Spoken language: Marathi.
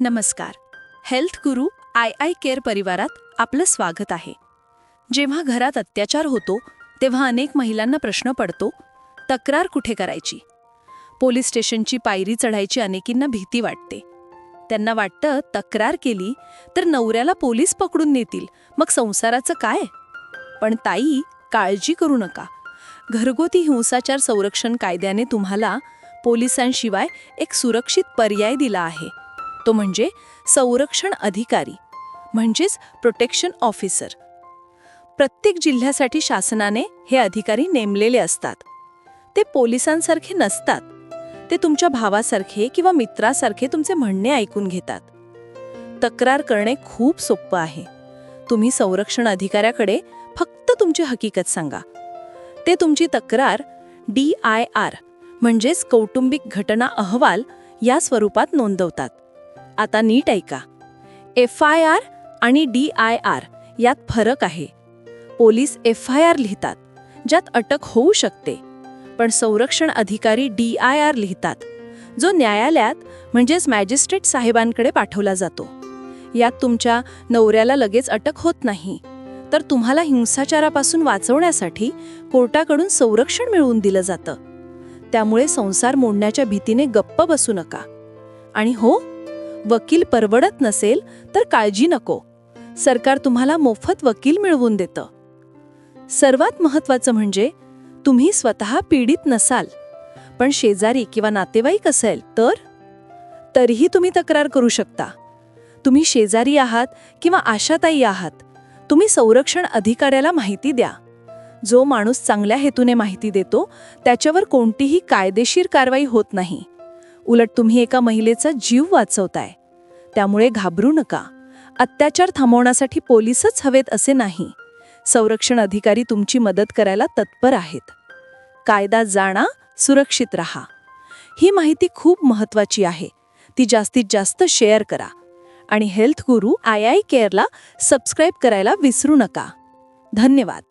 नमस्कार. Health Guru I I care परिवारात आपलं स्वागत आहे. जेव्हा घरात अत्याचार होतो तेव्हा अनेक महिलांना प्रश्न पडतो तक्रार कुठे करायची? पोलीस स्टेशनची पायरी चढायची अनेकींना भीती वाटते. त्यांना वाटतं तक्रार केली तर नवऱ्याला पोलीस पकडून नेतील. मग संसाराचं काय? पण ताई काळजी करू नका. घरगुती हिंसाचार संरक्षण कायद्याने तुम्हाला पोलिसांशिवाय एक सुरक्षित पर्याय दिला आहे. तो म्हणजे संरक्षण अधिकारी म्हणजेच प्रोटेक्शन ऑफिसर. प्रत्येक जिल्ह्यासाठी शासनाने हे अधिकारी नेमलेले असतात. ते पोलिसांसारखे नसतात. ते तुमच्या भावासारखे किंवा मित्रासारखे तुमचे म्हणणे ऐकून घेतात. तक्रार करणे खूप सोपं आहे. तुम्ही संरक्षण अधिकाऱ्याकडे फक्त तुमची हकीकत सांगा. ते तुमची तक्रार डी आय आर म्हणजेच कौटुंबिक घटना अहवाल या स्वरूपात नोंदवतात. आता नीट ऐका. एफ आय आर आणि डी आय आर यात फरक आहे. पोलीस एफ आय आर लिहितात ज्यात अटक होऊ शकते. पण संरक्षण अधिकारी डी आय आर लिहितात जो न्यायालयात म्हणजेच मॅजिस्ट्रेट साहेबांकडे पाठवला जातो. यात तुमच्या नवऱ्याला लगेच अटक होत नाही. तर तुम्हाला हिंसाचारापासून वाचवण्यासाठी कोर्टाकडून संरक्षण मिळवून दिलं जातं. त्यामुळे संसार मोडण्याच्या भीतीने गप्प बसू नका. आणि हो वकील परवडत नसेल तर काळजी नको. सरकार तुम्हाला मोफत वकील मिळवून देतं. सर्वात महत्वाचं म्हणजे तुम्ही स्वतः पीडित नसाल. पण शेजारी किंवा नातेवाईक असेल तर? तरीही तुम्ही तक्रार करू शकता. तुम्ही शेजारी आहात किंवा आशाताई आहात तुम्ही संरक्षण अधिकाऱ्याला माहिती द्या. जो माणूस चांगल्या हेतूने माहिती देतो त्याच्यावर कोणतीही कायदेशीर कारवाई होत नाही. उलट तुम्ही एका महिलेचा जीव वाचवताय. त्यामुळे घाबरू नका. अत्याचार थांबवण्यासाठी पोलीसच हवेत असे नाही. संरक्षण अधिकारी तुमची मदत करायला तत्पर आहेत. कायदा जाणा सुरक्षित रहा. ही माहिती खूप महत्वाची आहे. ती जास्तीत जास्त शेअर करा. आणि health Guru I I केअरला subscribe करायला विसरू नका. धन्यवाद.